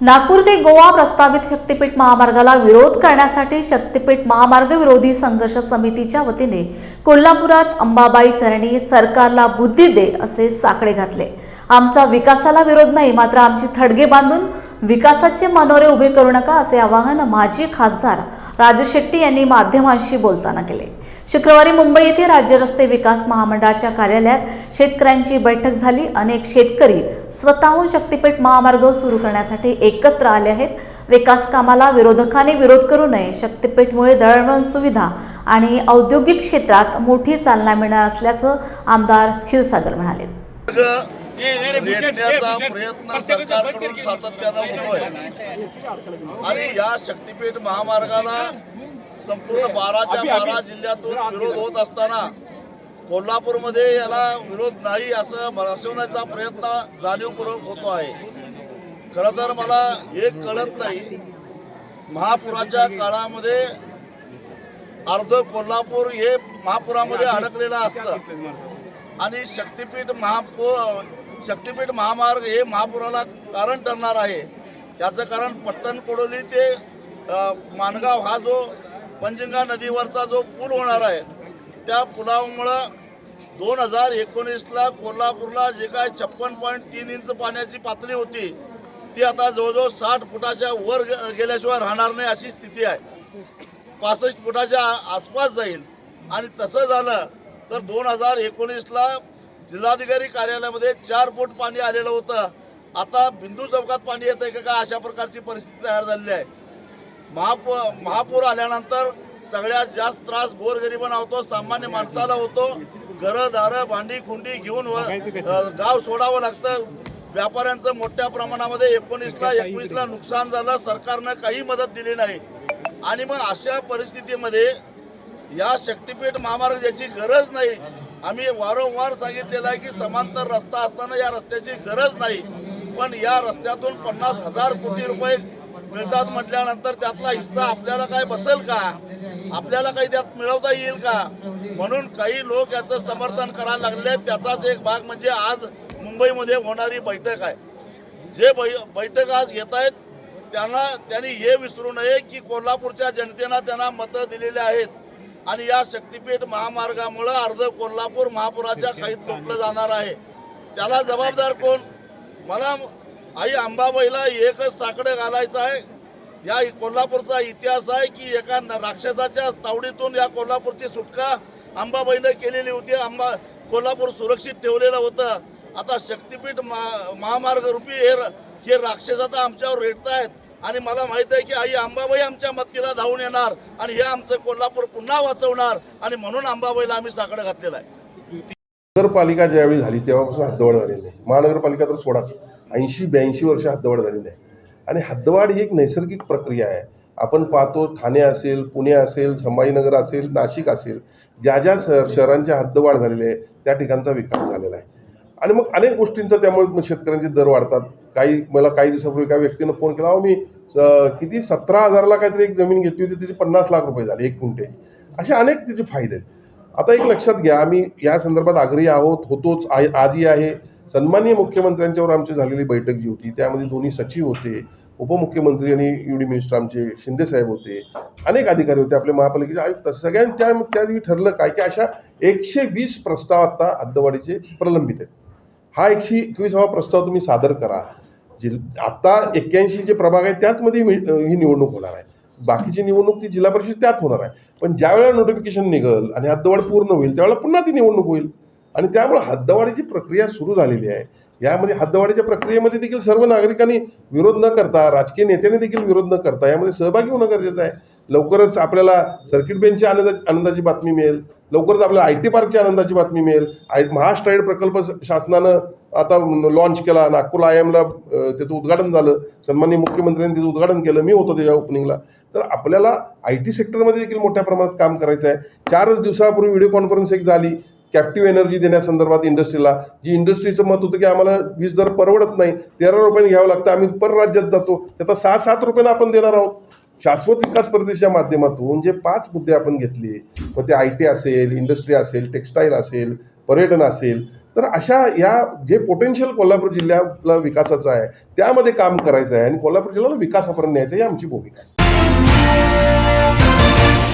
नागपूर ते गोवा प्रस्तावित शक्तीपीठ महामार्गाला विरोध करण्यासाठी शक्तीपीठ महामार्ग विरोधी संघर्ष समितीच्या वतीने कोल्हापुरात अंबाबाई चरणी सरकारला बुद्धी दे असे साकडे घातले. आमच्या विकासाला विरोध नाही मात्र आमची थडगे बांधून विकासाचे मनोरे उभे करू नका असे आवाहन माजी खासदार राजू शेट्टी यांनी माध्यमांशी बोलताना केले. शुक्रवारी मुंबई येथे राज्य रस्ते विकास महामंडळाच्या कार्यालयात शेतकऱ्यांची बैठक झाली. अनेक शेतकरी स्वतःहून शक्तीपीठ महामार्ग सुरू करण्यासाठी एकत्र आले आहेत. विकास कामाला विरोधकांनी विरोध करू नये. शक्तीपीठमुळे दळणवळण सुविधा आणि औद्योगिक क्षेत्रात मोठी चालना मिळणार असल्याचं आमदार क्षीरसागर म्हणाले. नेटण्याचा प्रयत्न सरकारकडून सातत्यानं होतोय. आणि या शक्तीपीठ महामार्गाला संपूर्ण बाराच्या बारा जिल्ह्यातून विरोध होत असताना कोल्हापूरमध्ये याला विरोध नाही असं भासवण्याचा प्रयत्न जाणीवपूर्वक होतो आहे. खरं तर मला हे कळत नाही. महापुराच्या काळामध्ये अर्ध कोल्हापूर हे महापुरामध्ये अडकलेलं असतं. आणि शक्तीपीठ महापूर शक्तीपीठ महामार्ग हे महापुराला कारण ठरणार आहे. याचं कारण पट्टण कोडोली ते मानगाव माणगाव हा जो पंजिंगा नदीवरचा जो पूल होणार आहे त्या पुलामुळं दोन हजार एकोणीसला कोल्हापूरला जे काय छप्पन पॉईंट तीन इंच पाण्याची पातळी होती ती आता जवळजवळ साठ फुटाच्या वर गेल्याशिवाय राहणार नाही अशी स्थिती आहे. पासष्ट फुटाच्या आसपास जाईल. आणि तसं झालं तर दोन हजार एकोणीसला जिल्हाधिकारी कार्यालयामध्ये चार फूट पाणी आलेलं होतं. आता बिंदू चौकात पाणी येतंय का काय अशा प्रकारची परिस्थिती तयार झालेली आहे? महापूर महापूर आल्यानंतर सगळ्यात जास्त त्रास गोरगरिबांना होतो सामान्य माणसाला होतो. घरं दारं भांडी खुंडी घेऊन व- गाव सोडावं लागतं. व्यापाऱ्यांचं मोठ्या प्रमाणामध्ये एकोणीसला एकवीसला नुकसान झालं सरकारनं काही मदत दिली नाही. आणि मग अशा परिस्थितीमध्ये या शक्तीपीठ महामार्ग ज्याची गरज नाही आम्ही वारंवार सांगितलेलं आहे की समांतर रस्ता असताना या रस्त्याची गरज नाही. पण या रस्त्यातून पन्नास हजार कोटी रुपये मिळतात म्हटल्यानंतर त्यातला हिस्सा आपल्याला काय बसेल का? आपल्याला काही त्यात मिळवता येईल का? म्हणून काही लोक याचं समर्थन करायला लागले त्याचाच एक भाग म्हणजे आज मुंबईमध्ये होणारी बैठक आहे. जे बै बैठक आज घेत आहेत त्यांना त्यांनी हे विसरू नये की कोल्हापूरच्या जनतेनं त्यांना मतं दिलेली आहेत. आणि या शक्तीपीठ महामार्गामुळं अर्ध कोल्हापूर महापुराच्या खाईत लोटलं जाणार आहे. त्याला जबाबदार कोण? मला आई अंबाबाईला एकच साकडं घालायचं आहे. या कोल्हापूरचा इतिहास आहे की एका राक्षसाच्या तावडीतून या कोल्हापूरची सुटका अंबाबाईनं केलेली होती. अंबा कोल्हापूर सुरक्षित ठेवलेलं होतं. आता शक्तीपीठ महा महामार्ग रूपी हे हे राक्षस आता आमच्यावर रेटतायत आणि मला माहीत आहे की आई अंबाबाई आमच्या मदतीला धावून येणार आणि हे आमचं कोल्हापूर पुन्हा वाचवणार आणि म्हणून अंबाबाईला आम्ही साकडं घातलेलं आहे. नगरपालिका ज्यावेळी झाली तेव्हापासून हद्दवाढ झालेली आहे महानगरपालिका तर सोडाच. ऐंशी ब्याऐंशी वर्ष हद्दवाढ झालेली आहे. आणि हद्दवाढ ही एक नैसर्गिक प्रक्रिया आहे. आपण पाहतो ठाणे असेल पुणे असेल संभाजीनगर असेल नाशिक असेल ज्या ज्या शहर शहरांच्या हद्दवाढ झालेली आहे त्या ठिकाणचा विकास झालेला आहे. आणि मग अनेक गोष्टींचा त्यामुळे शेतकऱ्यांचे दर वाढतात. काही मला काही दिवसापूर्वी एका व्यक्तीनं फोन केला हो मी किती सतरा हजाराला काहीतरी एक जमीन घेतली होती त्याची पन्नास लाख रुपये झाले एक गुंठे. असे अनेक त्याचे फायदे आहेत. आता एक लक्षात घ्या आम्ही या संदर्भात आग्रही आहोत होतोच आहे आजही आहे. सन्माननीय मुख्यमंत्र्यांच्यावर आमची झालेली बैठक जी होती त्यामध्ये दोन्ही सचिव होते उपमुख्यमंत्री आणि युडी मिनिस्टर आमचे शिंदे साहेब होते अनेक अधिकारी होते आपल्या महापालिकेचे आयुक्त सगळ्यांनी त्या त्या दिवशी ठरलं काय की अशा एकशे वीस प्रस्ताव आता हद्दवाढीचे प्रलंबित आहेत. हा एकशे एकवीसावा प्रस्ताव तुम्ही सादर करा. जिल आता एक्क्याऐंशी जे प्रभाग आहेत त्याचमध्ये ही ही निवडणूक होणार आहे. बाकीची निवडणूक ती जिल्हा परिषद त्यात होणार आहे. पण ज्यावेळेला नोटिफिकेशन निघल आणि हद्दवाढ पूर्ण होईल त्यावेळेला पुन्हा ती निवडणूक होईल. आणि त्यामुळे हद्दवाढीची प्रक्रिया सुरू झालेली आहे. यामध्ये हद्दवाढीच्या प्रक्रियेमध्ये देखील सर्व नागरिकांनी विरोध न करता राजकीय नेत्यांनी देखील विरोध न करता यामध्ये सहभागी होणं गरजेचं आहे. लवकरच आपल्याला सर्किट बेंचच्या आनंदा आनंदाची बातमी मिळेल. लवकरच आपल्याला आय टी पार्कची आनंदाची बातमी मिळेल. आय महास्ट्राईड प्रकल्प शासनानं आता लॉन्च केला. नागपूरला आय एमला त्याचं उद्घाटन झालं. सन्माननीय मुख्यमंत्र्यांनी त्याचं उद्घाटन केलं. मी होतो त्याच्या ओपनिंगला तर आपल्याला आय टी सेक्टरमध्ये देखील मोठ्या प्रमाणात काम करायचं आहे चारच दिवसापूर्वी व्हिडिओ कॉन्फरन्स एक झाली. कॅप्टिव्ह एनर्जी देण्यासंदर्भात इंडस्ट्रीला जी इंडस्ट्रीचं मत होतं की आम्हाला वीज दर परवडत नाही. तेरा रुपयाने घ्यावं लागतं. आम्ही परराज्यात जातो. त्याचा सहा सात रुपयानं आपण देणार आहोत. शाश्वत विकास स्पर्धेच्या माध्यमातून जे पाच मुद्दे आपण घेतले मग ते आय टी असेल इंडस्ट्री असेल टेक्स्टाईल असेल पर्यटन असेल तर अशा या जे पोटेन्शियल कोल्हापूर जिल्ह्याला विकासाचं आहे त्यामध्ये काम करायचं आहे आणि कोल्हापूर जिल्ह्याला विकासापर्यंत न्यायचं ही आमची भूमिका आहे.